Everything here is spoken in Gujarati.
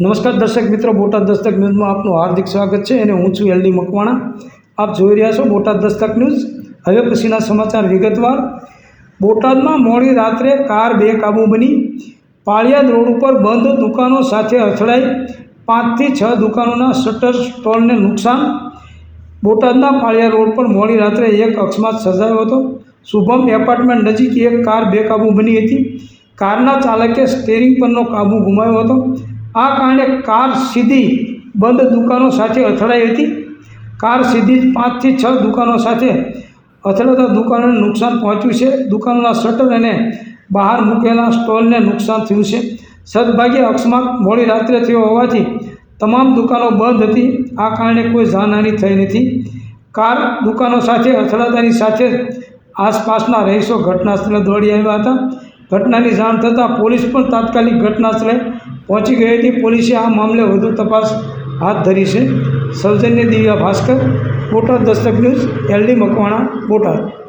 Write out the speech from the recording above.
નમસ્કાર દર્શક મિત્રો, બોટાદ દસ્તક ન્યૂઝમાં આપનું હાર્દિક સ્વાગત છે અને હું છું એલડી મકવાણા. આપ જોઈ રહ્યા છો બોટાદ દસ્તક ન્યૂઝ. હવે પછીના સમાચાર વિગતવાર. બોટાદમાં મોડી રાત્રે કાર બેકાબૂ બની. પાળિયાદ રોડ ઉપર બંધ દુકાનો સાથે અથડાઈ. પાંચથી છ દુકાનોના શટર સ્ટોલને નુકસાન. બોટાદના પાળિયા રોડ પર મોડી રાત્રે એક અકસ્માત સર્જાયો હતો. શુભમ એપાર્ટમેન્ટ નજીક એક કાર બેકાબૂ બની હતી. કારના ચાલકે સ્ટેરિંગ પરનો કાબુ ગુમાવ્યો હતો. આ કારણે કાર સીધી બંધ દુકાનો સાથે અથડાઈ હતી. કાર સીધી જ પાંચથી છ દુકાનો સાથે અથડાતા દુકાનોને નુકસાન પહોંચ્યું છે. દુકાનોના શટર અને બહાર મૂકેલા સ્ટોલને નુકસાન થયું છે. સદભાગ્ય અકસ્માત મોડી રાત્રે થયો હોવાથી તમામ દુકાનો બંધ હતી. આ કારણે કોઈ જાનહાની થઈ નથી. કાર દુકાનો સાથે અથડાતાની સાથે આસપાસના રહીશો ઘટનાસ્થળે દોડી આવ્યા હતા. ઘટનાની જાણ થતાં પોલીસ પણ તાત્કાલિક ઘટના સ્થળે પહોંચી ગઈ હતી. પોલીસે આ મામલે વધુ તપાસ હાથ ધરી છે. સૌજન્ય Divya Bhaskar, Botad Dastak news, L D Makwana, Botad.